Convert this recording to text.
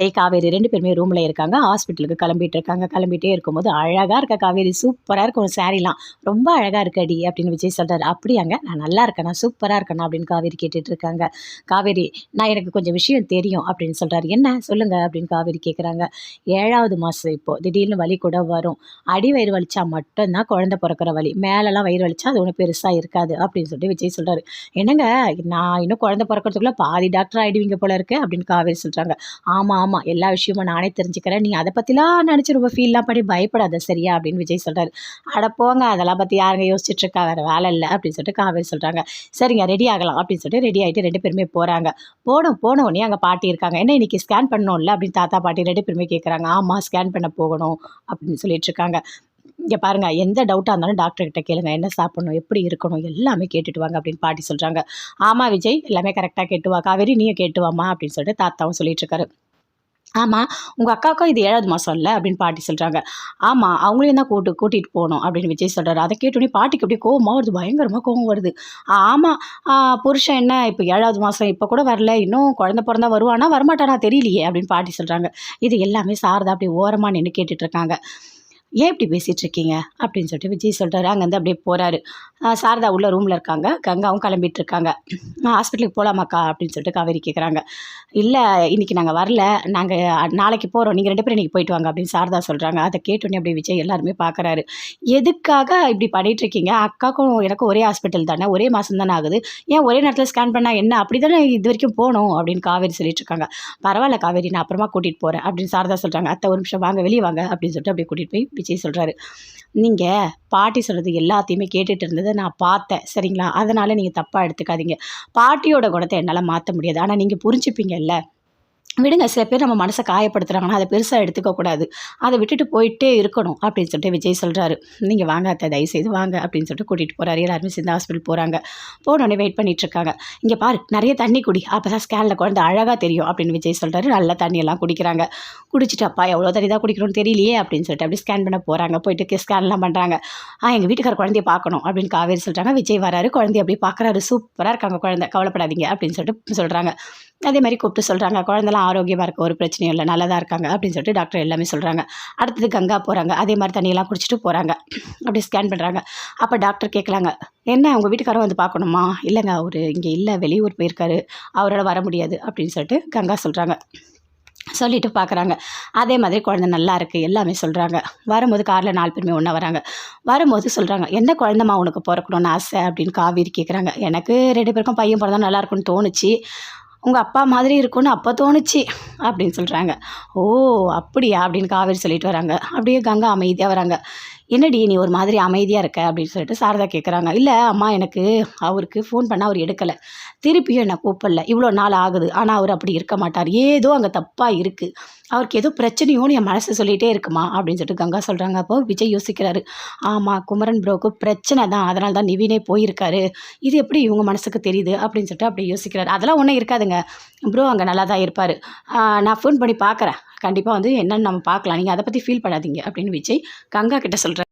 ஏய் காவேரி ரெண்டு பேருமே ரூமில் இருக்காங்க. ஹாஸ்பிட்டலுக்கு கிளம்பிட்டு இருக்காங்க. கிளம்பிட்டே இருக்கும்போது அழகாக இருக்க காவேரி? சூப்பராக இருக்கும் சாரீலாம் ரொம்ப அழகாக இருக்கடி அப்படின்னு விஜய் சொல்கிறார் அப்படியாங்க? நான் நல்லா இருக்கேனா? சூப்பராக இருக்கேனா? அப்படின்னு காவேரி கேட்டுட்டு இருக்காங்க. காவேரி நான் எனக்கு கொஞ்சம் விஷயம் தெரியும் அப்படின்னு சொல்கிறாரு என்ன? சொல்லுங்கள் அப்படின்னு காவேரி கேட்குறாங்க ஏழாவது மாதம் இப்போது திடீர்னு வலி கூட வரும். அடி வயிறு வலிச்சா மட்டும்தான் குழந்தை பிறக்கிற வலி. மேலெல்லாம் வயிறு வலிச்சா அது ஒன்றும் பெருசாக இருக்காது அப்படின்னு சொல்லிட்டு விஜய் சொல்கிறாரு என்னங்க? நான் இன்னும் குழந்தை பிறக்கிறதுக்குள்ளே பாதி டாக்டர் ஆகிடுவீங்க போல இருக்கு அப்படின்னு காவேரி சொல்கிறாங்க ஆமாம் ஆமாம் எல்லா விஷயமும் நானே தெரிஞ்சுக்கிறேன். நீ அதை பற்றிலாம் நினச்சி ரொம்ப ஃபீல்லாம் பண்ணி பயப்படாத சரியா? அப்படின்னு விஜய் சொல்கிறார் அட போங்க அதெல்லாம் பற்றி யாருங்க யோசிச்சுட்ருக்கா வேறு வேலை இல்லை அப்படின்னு சொல்லிட்டு காவேரி சொல்கிறாங்க சரிங்க ரெடி ஆகலாம் அப்படின்னு சொல்லிட்டு ரெடி ஆகிட்டு ரெண்டு பேருமே போகிறாங்க போனோம் போன உடனே அங்கே பாட்டி இருக்காங்க. என்ன இன்னைக்கு ஸ்கேன் பண்ணணும்ல? அப்படின்னு தாத்தா பாட்டி ரெண்டு பேருமே கேட்குறாங்க ஆமாம் ஸ்கேன் பண்ண போகணும் அப்படின்னு சொல்லிட்டு இருக்காங்க. இங்கே பாருங்கள் எந்த டவுட்டாக இருந்தாலும் டாக்டர்கிட்ட கேளுங்க. என்ன சாப்பிடணும் எப்படி இருக்கணும் எல்லாமே கேட்டுட்டு வாங்க அப்படின்னு பாட்டி சொல்கிறாங்க ஆமாம் விஜய் எல்லாமே கரெக்டாக கேட்டு வா. காவேரி நீயும் கேட்டு வாமா அப்படின்னு சொல்லிட்டு தாத்தாவும் சொல்லிட்டு இருக்காரு. ஆமாம் உங்கள் அக்காவுக்கும் இது ஏழாவது மாதம் இல்லை அப்படின்னு பாட்டி சொல்கிறாங்க ஆமாம் அவங்களையும் தான் கூட்டு கூட்டிகிட்டு போகணும் அப்படின்னு விஜய் சொல்கிறாரு அதை கேட்டோன்னே பாட்டிக்கு அப்படியே கோவமாக வருது பயங்கரமாக கோவம் வருது. ஆமாம் புருஷன் என்ன இப்போ ஏழாவது மாதம் இப்போ கூட வரல இன்னும் குழந்த பிறந்தா வருவானா? வரமாட்டானா? தெரியலையே அப்படின்னு பாட்டி சொல்கிறாங்க இது எல்லாமே சாரதா அப்படி ஓரமாக நின்று கேட்டுட்ருக்காங்க ஏன் இப்படி பேசிகிட்டு இருக்கீங்க அப்படின்னு சொல்லிட்டு விஜய் சொல்கிறாரு அங்கேருந்து அப்படியே போகிறாரு சாரதா உள்ள ரூமில் இருக்காங்க. கங்காவும் கிளம்பிட்டு இருக்காங்க ஹாஸ்பிட்டலுக்கு போகலாமாக்கா அப்படின்னு சொல்லிட்டு காவேரி கேட்குறாங்க இல்லை இன்றைக்கி நாங்கள் வரல. நாங்கள் நாளைக்கு போகிறோம் நீங்கள் ரெண்டு பேரும் இன்றைக்கி போயிட்டு வாங்க. அப்படின்னு சாரதா சொல்கிறாங்க அதை கேட்டோன்னே அப்படியே விஜய் எல்லாருமே பார்க்குறாரு எதுக்காக இப்படி பண்ணிகிட்ருக்கீங்க அக்காக்கும் எனக்கும் ஒரே ஹாஸ்பிட்டல் தானே? ஒரே மாதம் தானே ஆகுது. ஏன் ஒரே நேரத்தில் ஸ்கேன் பண்ணால் என்ன? அப்படி தானே இது வரைக்கும் போகணும் அப்படின்னு காவேரி சொல்லிட்டு இருக்காங்க. பரவாயில்ல காவேரி. நான் அப்புறமா கூட்டிகிட்டு போகிறேன் அப்படின்னு சாரதா சொல்கிறாங்க அத்தை ஒரு நிமிஷம் வாங்க. வெளியே வாங்க. அப்படின்னு சொல்லிட்டு அப்படியே கூட்டிகிட்டு போய் விஜய் சொல்கிறாரு நீங்கள் பாட்டி சொல்கிறது எல்லாத்தையுமே கேட்டுட்டு இருந்ததை நான் பார்த்தேன் சரிங்களா? அதனால் நீங்கள் தப்பாக எடுத்துக்காதீங்க. பாட்டியோட குணத்தை என்னால் மாற்ற முடியாது. ஆனால் நீங்கள் புரிஞ்சுப்பீங்கல்ல? விடுங்க சில பேர் நம்ம மனசை காயப்படுத்துகிறாங்கன்னா அதை பெருசாக எடுத்துக்கக்கூடாது அதை விட்டுட்டு போயிட்டே இருக்கணும் அப்படின்னு சொல்லிட்டு விஜய் சொல்கிறாரு நீங்கள் வாங்க அத்தை தயவுசெய்து வாங்க அப்படின்னு சொல்லிட்டு கூட்டிகிட்டு போகிறாரு எல்லாருமே சேர்ந்து ஹாஸ்பிட்டல் போகிறாங்க போனோடனே வெயிட் பண்ணிகிட்ருக்காங்க இங்கே பாரு நிறைய தண்ணி குடி. அப்போ தான் ஸ்கேனில் குழந்தை அழகாக தெரியும் அப்படின்னு விஜய் சொல்கிறாரு நல்லா தண்ணியெல்லாம் குடிக்கிறாங்க. குடிச்சிட்டு அப்பா எவ்வளோ தண்ணி தான் குடிக்கணும்னு தெரியலையே அப்படின்னு சொல்லிட்டு அப்படி ஸ்கேன் பண்ண போகிறாங்க போயிட்டு ஸ்கேன்லாம் பண்ணுறாங்க ஆ எங்கள் வீட்டுக்கார குழந்தைய பார்க்கணும் அப்படின்னு காவேரி சொல்கிறாங்க விஜய் வராரு. குழந்தைய அப்படி பார்க்குறாரு. சூப்பராக இருக்காங்க குழந்தை. கவலைப்படாதீங்க அப்படின்னு சொல்லிட்டு சொல்கிறாங்க அதே மாதிரி கூப்பிட்டு சொல்கிறாங்க குழந்தைலாம் ஆரோக்கியமாக இருக்க ஒரு பிரச்சனையும் இல்லை நல்லா தான் இருக்காங்க அப்படின்னு சொல்லிட்டு டாக்டர் எல்லாமே சொல்கிறாங்க அடுத்தது கங்கா போகிறாங்க அதே மாதிரி தண்ணியெல்லாம் குடிச்சிட்டு போகிறாங்க அப்படி ஸ்கேன் பண்ணுறாங்க அப்போ டாக்டர் கேட்கலாங்க என்ன உங்கள் வீட்டுக்காரர் வந்து பார்க்கணுமா? இல்லைங்க அவர் இங்கே இல்லை வெளியூர் போயிருக்காரு. அவரால் வர முடியாது அப்படின்னு சொல்லிட்டு கங்கா சொல்கிறாங்க சொல்லிட்டு பார்க்குறாங்க அதே மாதிரி குழந்த நல்லா இருக்குது எல்லாமே சொல்கிறாங்க வரும்போது காரில் நாலு பேருமே ஒன்றா வராங்க. வரும்போது சொல்கிறாங்க என்ன குழந்தைமா உனக்கு பிறக்கணும்னு ஆசை? அப்படின்னு காவேரி கேட்குறாங்க எனக்கு ரெண்டு பேருக்கும் பையன் பிறந்தா நல்லா இருக்கும்னு தோணுச்சு. உங்கள் அப்பா மாதிரி இருக்கும்னு அப்போ தோணுச்சு அப்படின்னு சொல்கிறாங்க ஓ அப்படியா? அப்படின்னு காவேரி சொல்லிட்டு வராங்க. அப்படியே கங்கா அமைதியாக வராங்க. என்னடி நீ ஒரு மாதிரி அமைதியாக இருக்க? அப்படின்னு சொல்லிட்டு சாரதா கேட்குறாங்க இல்லை அம்மா எனக்கு அவருக்கு ஃபோன் பண்ணால் அவர் எடுக்கலை. திருப்பியும் என்னை கூப்பிடல. இவ்வளோ நாள் ஆகுது. ஆனால் அவர் அப்படி இருக்க மாட்டார். ஏதோ அங்கே தப்பாக இருக்குது அவருக்கு ஏதோ பிரச்சனையோன்னு என் மனசு சொல்லிகிட்டே இருக்குமா? அப்படின்னு சொல்லிட்டு கங்கா சொல்கிறாங்க அப்போ விஜய் யோசிக்கிறாரு. ஆமாம் குமரன் ப்ரோக்கு பிரச்சனை தான். அதனால தான் நிவினே போயிருக்காரு. இது எப்படி இவங்க மனசுக்கு தெரியுது? அப்படின்னு சொல்லிட்டு அப்படி யோசிக்கிறாரு. அதெல்லாம் ஒன்றும் இருக்காதுங்க. ப்ரோ அங்கே நல்லா தான் இருப்பார். நான் ஃபோன் பண்ணி பார்க்குறேன் கண்டிப்பாக வந்து என்னென்னு நம்ம பார்க்கலாம். நீங்கள் அதை பற்றி ஃபீல் பண்ணாதீங்க அப்படின்னு விஜய் கங்கா கிட்ட சொல்கிறேன்